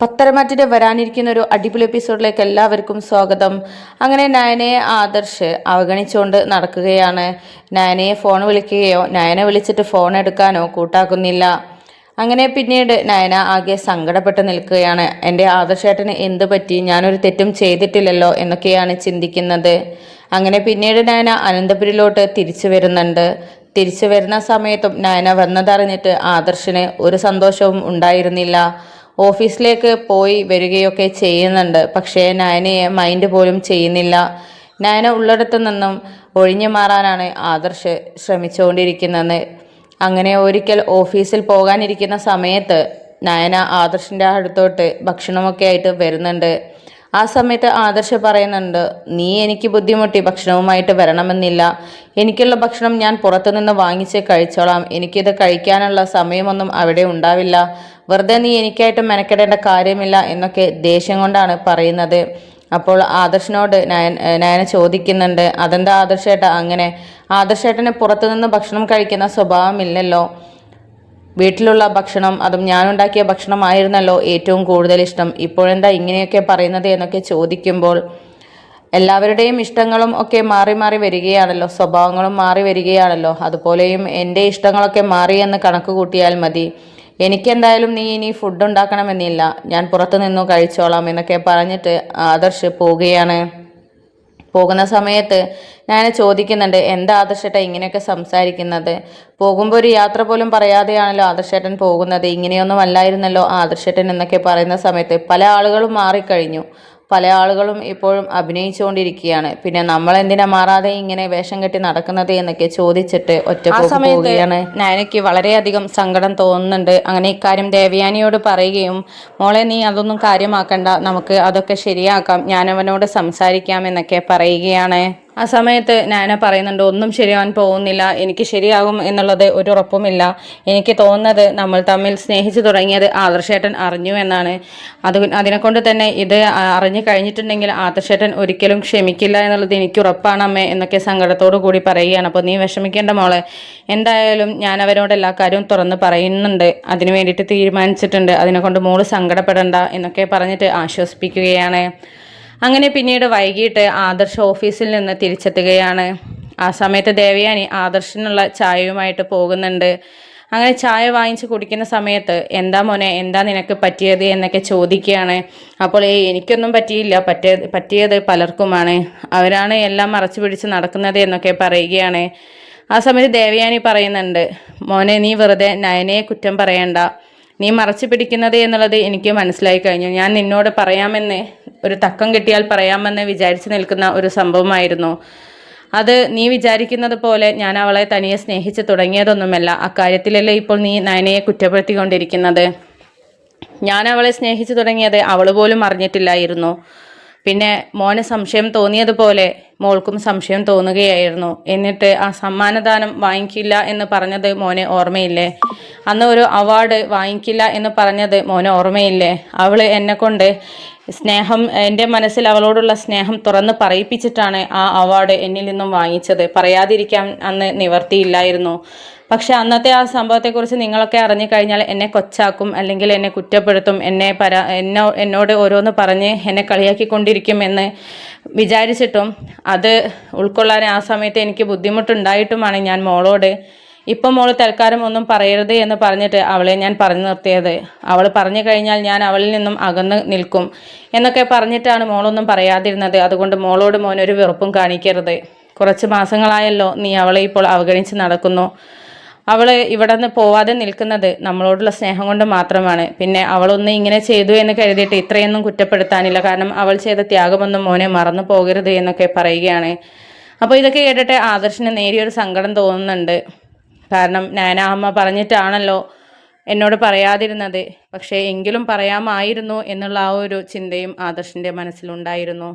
പത്തരമാറ്റിന്റെ വരാനിരിക്കുന്ന ഒരു അടിപൊളി എപ്പിസോഡിലേക്ക് എല്ലാവർക്കും സ്വാഗതം. അങ്ങനെ നയനയെ ആദർശ് അവഗണിച്ചുകൊണ്ട് നടക്കുകയാണ്. നയനയെ ഫോൺ വിളിക്കുകയോ നയനെ വിളിച്ചിട്ട് ഫോൺ എടുക്കാനോ കൂട്ടാക്കുന്നില്ല. അങ്ങനെ പിന്നീട് നയന ആകെ സങ്കടപ്പെട്ട് നിൽക്കുകയാണ്. എന്റെ ആദർശേട്ടന് എന്ത് പറ്റി? ഞാനൊരു തെറ്റും ചെയ്തിട്ടില്ലല്ലോ എന്നൊക്കെയാണ് ചിന്തിക്കുന്നത്. അങ്ങനെ പിന്നീട് നയന അനന്തപുരിലോട്ട് തിരിച്ചു വരുന്നുണ്ട്. തിരിച്ചു വരുന്ന സമയത്തും നയന വന്നതറിഞ്ഞിട്ട് ആദർശിന് ഒരു സന്തോഷവും ഉണ്ടായിരുന്നില്ല. ഓഫീസിലേക്ക് പോയി വരികയൊക്കെ ചെയ്യുന്നുണ്ട്. പക്ഷേ നയനയെ മൈൻഡ് പോലും ചെയ്യുന്നില്ല. നയന ഉള്ളിടത്തു നിന്നും ഒഴിഞ്ഞു മാറാനാണ് ആദർശ് ശ്രമിച്ചുകൊണ്ടിരിക്കുന്നത് അങ്ങനെ ഒരിക്കൽ ഓഫീസിൽ പോകാനിരിക്കുന്ന സമയത്ത് നയന ആദർശിന്റെ അടുത്തോട്ട് ഭക്ഷണമൊക്കെ ആയിട്ട് വരുന്നുണ്ട്. ആ സമയത്ത് ആദർശ് പറയുന്നുണ്ട് നീ എനിക്ക് ബുദ്ധിമുട്ടി ഭക്ഷണവുമായിട്ട് വരണമെന്നില്ല. എനിക്കുള്ള ഭക്ഷണം ഞാൻ പുറത്തുനിന്ന് വാങ്ങിച്ച് കഴിച്ചോളാം. എനിക്കിത് കഴിക്കാനുള്ള സമയമൊന്നും അവിടെ ഉണ്ടാവില്ല. വെറുതെ നീ എനിക്കായിട്ട് മെനക്കെടേണ്ട കാര്യമില്ല എന്നൊക്കെ ദേഷ്യം കൊണ്ടാണ് പറയുന്നത്. അപ്പോൾ ആദർശനോട് നയൻ നയന ചോദിക്കുന്നുണ്ട് അതെന്താ ആദർശേട്ട? അങ്ങനെ ആദർശേട്ടന് പുറത്തുനിന്ന് ഭക്ഷണം കഴിക്കുന്ന സ്വഭാവമില്ലല്ലോ. വീട്ടിലുള്ള ഭക്ഷണം അതും ഞാനുണ്ടാക്കിയ ഭക്ഷണമായിരുന്നല്ലോ ഏറ്റവും കൂടുതൽ ഇഷ്ടം. ഇപ്പോഴെന്താ ഇങ്ങനെയൊക്കെ പറയുന്നത്? എന്നൊക്കെ ചോദിക്കുമ്പോൾ എല്ലാവരുടെയും ഇഷ്ടങ്ങളും ഒക്കെ മാറി മാറി വരികയാണല്ലോ. സ്വഭാവങ്ങളും മാറി വരികയാണല്ലോ. അതുപോലെയും എന്റെ ഇഷ്ടങ്ങളൊക്കെ മാറിയെന്ന് കണക്ക് കൂട്ടിയാൽ മതി. എനിക്കെന്തായാലും നീ ഇനി ഫുഡ് ഉണ്ടാക്കണമെന്നില്ല. ഞാൻ പുറത്തു നിന്നും കഴിച്ചോളാം എന്നൊക്കെ പറഞ്ഞിട്ട് ആദർശ് പോവുകയാണ്. പോകുന്ന സമയത്ത് ഞാൻ ചോദിക്കുന്നുണ്ട് എന്താ ആദർശേട്ട ഇങ്ങനെയൊക്കെ സംസാരിക്കുന്നത്? പോകുമ്പോൾ ഒരു യാത്ര പോലും പറയാതെയാണല്ലോ ആദർശേട്ടൻ പോകുന്നത്. ഇങ്ങനെയൊന്നും അല്ലായിരുന്നല്ലോ ആദർശേട്ടൻ എന്നൊക്കെ പറയുന്ന സമയത്ത് പല ആളുകളും മാറിക്കഴിഞ്ഞു. പല ആളുകളും ഇപ്പോഴും അഭിനയിച്ചുകൊണ്ടിരിക്കുകയാണ്. പിന്നെ നമ്മൾ എന്തിനാ മാറാതെ ഇങ്ങനെ വേഷം കെട്ടി നടക്കുന്നത് എന്നൊക്കെ ചോദിച്ചിട്ട് ഒറ്റ പോവുകയാണ്. നയനയ്ക്ക് വളരെയധികം സങ്കടം തോന്നുന്നുണ്ട്. അങ്ങനെ ഇക്കാര്യം ദേവയാനിയോട് പറയുകയും മോളെ നീ അതൊന്നും കാര്യമാക്കണ്ട. നമുക്ക് അതൊക്കെ ശരിയാക്കാം. ഞാൻ അവനോട് സംസാരിക്കാം എന്നൊക്കെ പറയുകയാണ്. ആ സമയത്ത് നാന പറയുന്നുണ്ട് ഒന്നും ശരിയാവാൻ പോകുന്നില്ല. എനിക്ക് ശരിയാകും എന്നുള്ളത് ഒരു ഉറപ്പുമില്ല. എനിക്ക് തോന്നുന്നത് നമ്മൾ തമ്മിൽ സ്നേഹിച്ചു തുടങ്ങിയത് ആദർശേട്ടൻ അറിഞ്ഞു എന്നാണ്. അത് അതിനെക്കൊണ്ട് തന്നെ ഇത് അറിഞ്ഞു കഴിഞ്ഞിട്ടുണ്ടെങ്കിൽ ആദർശേട്ടൻ ഒരിക്കലും ക്ഷമിക്കില്ല എന്നുള്ളത് എനിക്ക് ഉറപ്പാണ് അമ്മേ എന്നൊക്കെ സങ്കടത്തോടു കൂടി പറയുകയാണ്. അപ്പോൾ നീ വിഷമിക്കേണ്ട മോളെ. എന്തായാലും ഞാൻ അവരോട് എല്ലാ കാര്യവും തുറന്ന് പറയുന്നുണ്ട്. അതിന് വേണ്ടിയിട്ട് തീരുമാനിച്ചിട്ടുണ്ട്. അതിനെക്കൊണ്ട് മോൾ സങ്കടപ്പെടണ്ട എന്നൊക്കെ പറഞ്ഞിട്ട് ആശ്വസിപ്പിക്കുകയാണ്. അങ്ങനെ പിന്നീട് വൈകിട്ട് ആദർശ് ഓഫീസിൽ നിന്ന് തിരിച്ചെത്തുകയാണ്. ആ സമയത്ത് ദേവയാനി ആദർശിനുള്ള ചായയുമായിട്ട് പോകുന്നുണ്ട്. അങ്ങനെ ചായ വാങ്ങിച്ച് കുടിക്കുന്ന സമയത്ത് എന്താ മോനെ എന്താ നിനക്ക് പറ്റിയത്? എന്നൊക്കെ ചോദിക്കുകയാണ്. അപ്പോൾ ഏയ് എനിക്കൊന്നും പറ്റിയില്ല. പറ്റിയ പറ്റിയത് പലർക്കുമാണ്. അവരാണ് എല്ലാം മറച്ചു പിടിച്ച് നടക്കുന്നത് എന്നൊക്കെ പറയുകയാണ്. ആ സമയത്ത് ദേവയാനി പറയുന്നുണ്ട് മോനെ നീ വെറുതെ നയനയെ കുറ്റം പറയണ്ട. നീ മറച്ചു പിടിക്കുന്നത് എന്നുള്ളത് എനിക്ക് മനസ്സിലായി കഴിഞ്ഞു. ഞാൻ നിന്നോട് പറയാമെന്ന് ഒരു തക്കം കിട്ടിയാൽ പറയാമെന്ന് വിചാരിച്ചു നിൽക്കുന്ന ഒരു സംഭവമായിരുന്നു. അത് നീ വിചാരിക്കുന്നത് പോലെ ഞാൻ അവളെ തനിയെ സ്നേഹിച്ച് തുടങ്ങിയതൊന്നുമല്ല. അക്കാര്യത്തിലല്ലേ ഇപ്പോൾ നീ നയനയെ കുറ്റപ്പെടുത്തിക്കൊണ്ടിരിക്കുന്നത്? ഞാൻ അവളെ സ്നേഹിച്ചു തുടങ്ങിയത് അവൾ പോലും അറിഞ്ഞിട്ടില്ലായിരുന്നു. പിന്നെ മോന് സംശയം തോന്നിയതുപോലെ മോൾക്കും സംശയം തോന്നുകയായിരുന്നു. എന്നിട്ട് ആ സമ്മാനദാനം വാങ്ങിക്കില്ല എന്ന് പറഞ്ഞത് മോനെ ഓർമ്മയില്ലേ? അന്ന് ഒരു അവാർഡ് വാങ്ങിക്കില്ല എന്ന് പറഞ്ഞത് മോനെ ഓർമ്മയില്ലേ? അവൾ എന്നെ കൊണ്ട് സ്നേഹം എന്റെ മനസ്സിൽ അവളോടുള്ള സ്നേഹം തുറന്ന് പറയിപ്പിച്ചിട്ടാണ് ആ അവാർഡ് എന്നിൽ നിന്നും വാങ്ങിച്ചത്. പറയാതിരിക്കാൻ അന്ന് നിവർത്തിയില്ലായിരുന്നു. പക്ഷെ അന്നത്തെ ആ സംഭവത്തെക്കുറിച്ച് നിങ്ങളൊക്കെ അറിഞ്ഞു കഴിഞ്ഞാൽ എന്നെ കൊച്ചാക്കും അല്ലെങ്കിൽ എന്നെ കുറ്റപ്പെടുത്തും എന്നെ പരാ എന്നോ എന്നോട് ഓരോന്ന് പറഞ്ഞ് എന്നെ കളിയാക്കിക്കൊണ്ടിരിക്കും എന്ന് വിചാരിച്ചിട്ടും അത് ഉൾക്കൊള്ളാൻ ആ സമയത്ത് എനിക്ക് ബുദ്ധിമുട്ടുണ്ടായിട്ടുമാണ് ഞാൻ മോളോട് ഇപ്പം മോൾ തൽക്കാലം ഒന്നും പറയരുത് എന്ന് പറഞ്ഞിട്ട് അവളെ ഞാൻ പറഞ്ഞു നിർത്തിയത്. അവൾ പറഞ്ഞു കഴിഞ്ഞാൽ ഞാൻ അവളിൽ നിന്നും അകന്ന് നിൽക്കും എന്നൊക്കെ പറഞ്ഞിട്ടാണ് മോളൊന്നും പറയാതിരുന്നത്. അതുകൊണ്ട് മോളോട് മോനൊരു വെറുപ്പും കാണിക്കരുത്. കുറച്ച് മാസങ്ങളായല്ലോ നീ അവളെ ഇപ്പോൾ അവഗണിച്ച് നടക്കുന്നു. അവൾ ഇവിടെ നിന്ന് പോവാതെ നിൽക്കുന്നത് നമ്മളോടുള്ള സ്നേഹം കൊണ്ട് മാത്രമാണ്. പിന്നെ അവളൊന്ന് ഇങ്ങനെ ചെയ്തു എന്ന് കരുതിയിട്ട് ഇത്രയൊന്നും കുറ്റപ്പെടുത്താനില്ല. കാരണം അവൾ ചെയ്ത ത്യാഗമൊന്നും മോനെ മറന്നു പോകരുത് എന്നൊക്കെ പറയുകയാണ്. അപ്പോൾ ഇതൊക്കെ കേട്ടിട്ട് ആദർശന് നേരിയൊരു സങ്കടം തോന്നുന്നുണ്ട്. കാരണം നാന അമ്മ പറഞ്ഞിട്ടാണല്ലോ എന്നോട് പറയാതിരുന്നത്. പക്ഷേ എങ്കിലും പറയാമായിരുന്നു എന്നുള്ള ആ ഒരു ചിന്തയും ആദർശിന്റെ മനസ്സിലുണ്ടായിരുന്നു.